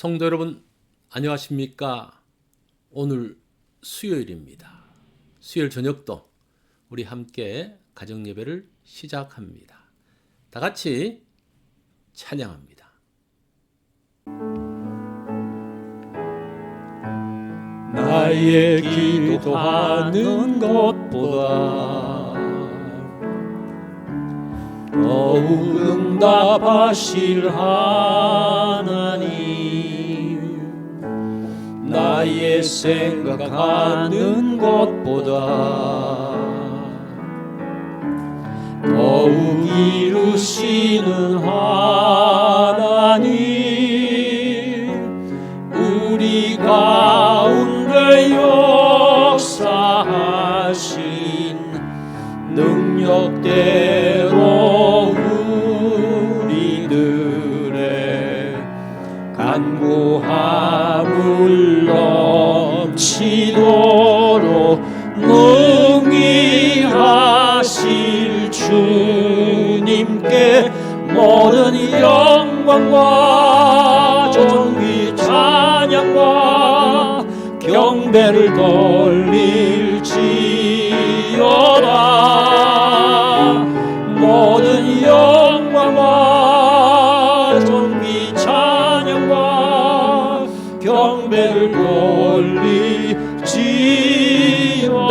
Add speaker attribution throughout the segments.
Speaker 1: 성도 여러분, 안녕하십니까? 오늘 수요일입니다. 수요일 저녁도 우리 함께 가정 예배를 시작합니다. 다 같이 찬양합니다.
Speaker 2: 나의 기도하는 것보다 더욱 응답하실 하나님 나의 생각하는 것보다 더욱 이루시는 하나님 우리 가운데 역 넘치도록 능히 하실 주님께 모든 영광과 존귀 찬양과 경배를 돌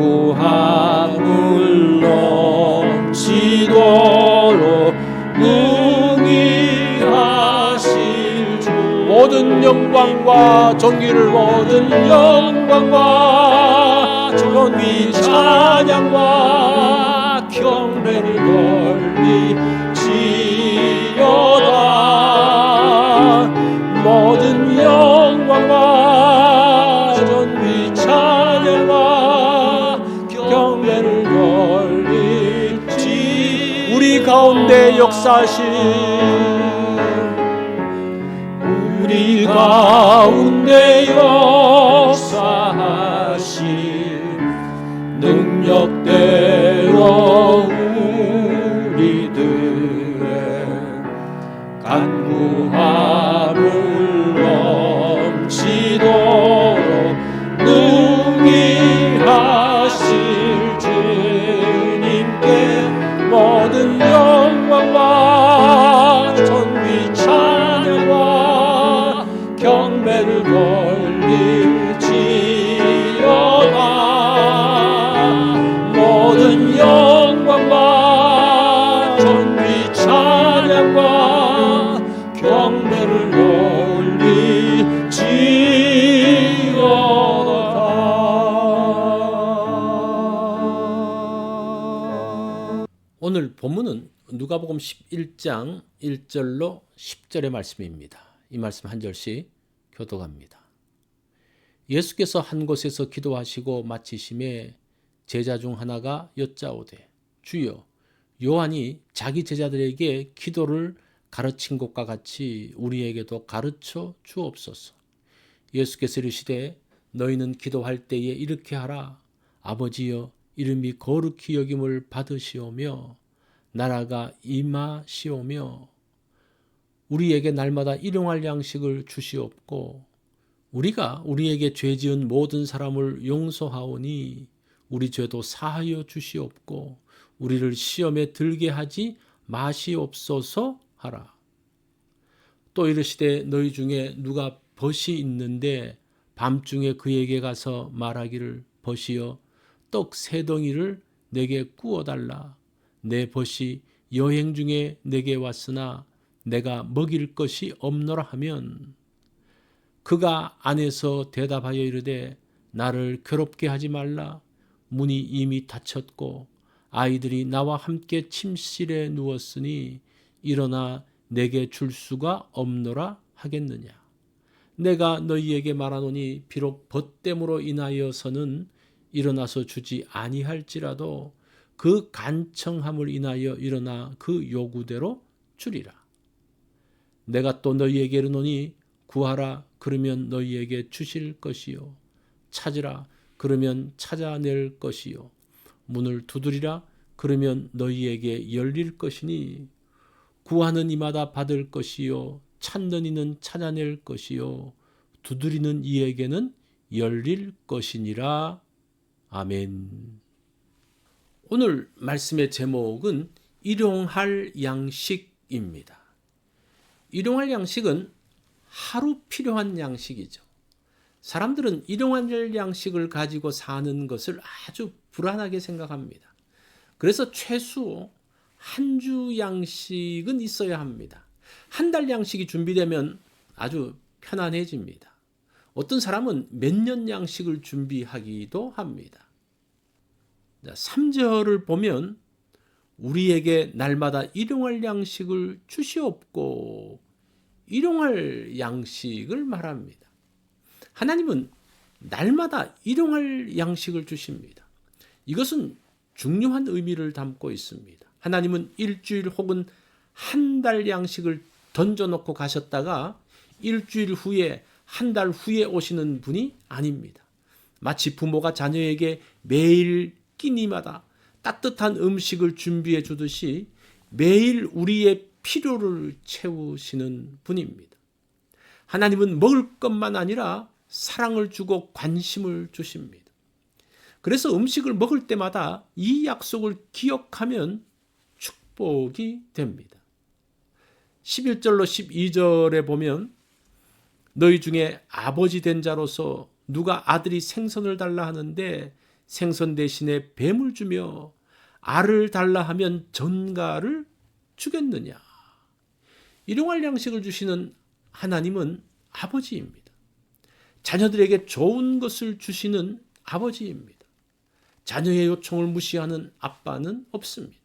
Speaker 2: 간구함을 넘치도록 능히 하실 주. 모든 영광과 존귀를 모든 영광과 존귀 찬양과 경배를 돌 가운데 역사하신 우리 가운데 역
Speaker 1: 누가복음 11장 1절로 10절의 말씀입니다. 이 말씀 한 절씩 교독합니다. 예수께서 한 곳에서 기도하시고 마치심에 제자 중 하나가 여짜오되 주여 요한이 자기 제자들에게 기도를 가르친 것과 같이 우리에게도 가르쳐 주옵소서. 예수께서 이르시되 너희는 기도할 때에 이렇게 하라 아버지여 이름이 거룩히 여김을 받으시오며 나라가 임하시오며 우리에게 날마다 일용할 양식을 주시옵고 우리가 우리에게 죄 지은 모든 사람을 용서하오니 우리 죄도 사하여 주시옵고 우리를 시험에 들게 하지 마시옵소서 하라. 또 이르시되 너희 중에 누가 벗이 있는데 밤중에 그에게 가서 말하기를 벗이여 떡 세 덩이를 내게 구워 달라. 내 벗이 여행 중에 내게 왔으나 내가 먹일 것이 없노라 하면 그가 안에서 대답하여 이르되 나를 괴롭게 하지 말라. 문이 이미 닫혔고 아이들이 나와 함께 침실에 누웠으니 일어나 내게 줄 수가 없노라 하겠느냐. 내가 너희에게 말하노니 비록 벗됨으로 인하여서는 일어나서 주지 아니할지라도 그 간청함을 인하여 일어나 그 요구대로 주리라. 내가 또 너희에게 이르노니 구하라 그러면 너희에게 주실 것이요. 찾으라 그러면 찾아낼 것이요. 문을 두드리라 그러면 너희에게 열릴 것이니 구하는 이마다 받을 것이요. 찾는 이는 찾아낼 것이요. 두드리는 이에게는 열릴 것이니라. 아멘. 오늘 말씀의 제목은 일용할 양식입니다. 일용할 양식은 하루 필요한 양식이죠. 사람들은 일용할 양식을 가지고 사는 것을 아주 불안하게 생각합니다. 그래서 최소 한 주 양식은 있어야 합니다. 한 달 양식이 준비되면 아주 편안해집니다. 어떤 사람은 몇 년 양식을 준비하기도 합니다. 3절을 보면 우리에게 날마다 일용할 양식을 주시옵고 일용할 양식을 말합니다. 하나님은 날마다 일용할 양식을 주십니다. 이것은 중요한 의미를 담고 있습니다. 하나님은 일주일 혹은 한 달 양식을 던져놓고 가셨다가 일주일 후에 한 달 후에 오시는 분이 아닙니다. 마치 부모가 자녀에게 매일 끼니마다 따뜻한 음식을 준비해 주듯이 매일 우리의 필요를 채우시는 분입니다. 하나님은 먹을 것만 아니라 사랑을 주고 관심을 주십니다. 그래서 음식을 먹을 때마다 이 약속을 기억하면 축복이 됩니다. 11절로 12절에 보면 너희 중에 아버지 된 자로서 누가 아들이 생선을 달라 하는데 생선 대신에 뱀을 주며 알을 달라 하면 전가를 주겠느냐. 일용할 양식을 주시는 하나님은 아버지입니다. 자녀들에게 좋은 것을 주시는 아버지입니다. 자녀의 요청을 무시하는 아빠는 없습니다.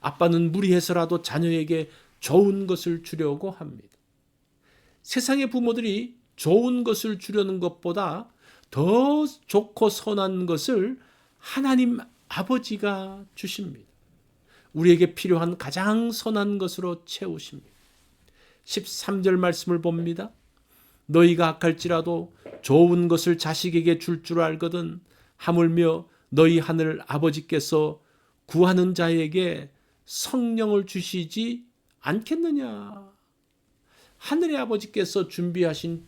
Speaker 1: 아빠는 무리해서라도 자녀에게 좋은 것을 주려고 합니다. 세상의 부모들이 좋은 것을 주려는 것보다 더 좋고 선한 것을 하나님 아버지가 주십니다. 우리에게 필요한 가장 선한 것으로 채우십니다. 13절 말씀을 봅니다. 너희가 악할지라도 좋은 것을 자식에게 줄줄 알거든 하물며 너희 하늘 아버지께서 구하는 자에게 성령을 주시지 않겠느냐. 하늘의 아버지께서 준비하신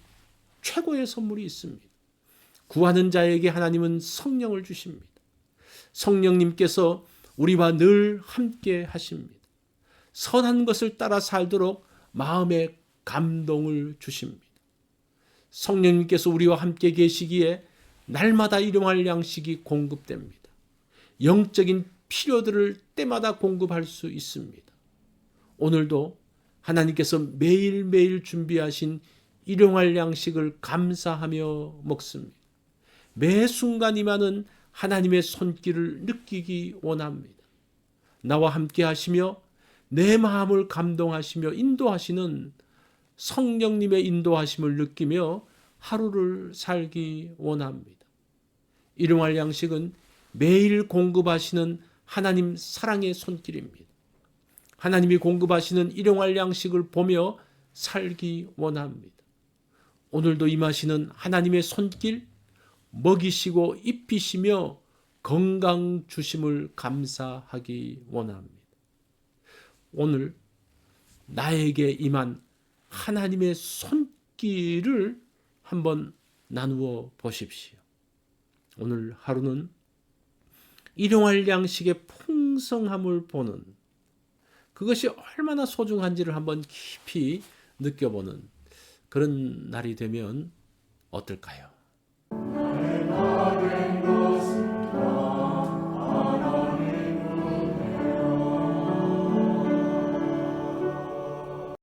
Speaker 1: 최고의 선물이 있습니다. 구하는 자에게 하나님은 성령을 주십니다. 성령님께서 우리와 늘 함께 하십니다. 선한 것을 따라 살도록 마음에 감동을 주십니다. 성령님께서 우리와 함께 계시기에 날마다 일용할 양식이 공급됩니다. 영적인 필요들을 때마다 공급할 수 있습니다. 오늘도 하나님께서 매일매일 준비하신 일용할 양식을 감사하며 먹습니다. 매 순간이만은 하나님의 손길을 느끼기 원합니다. 나와 함께 하시며 내 마음을 감동하시며 인도하시는 성령님의 인도하심을 느끼며 하루를 살기 원합니다. 일용할 양식은 매일 공급하시는 하나님 사랑의 손길입니다. 하나님이 공급하시는 일용할 양식을 보며 살기 원합니다. 오늘도 임하시는 하나님의 손길, 먹이시고 입히시며 건강 주심을 감사하기 원합니다. 오늘 나에게 임한 하나님의 손길을 한번 나누어 보십시오. 오늘 하루는 일용할 양식의 풍성함을 보는 그것이 얼마나 소중한지를 한번 깊이 느껴보는 그런 날이 되면 어떨까요?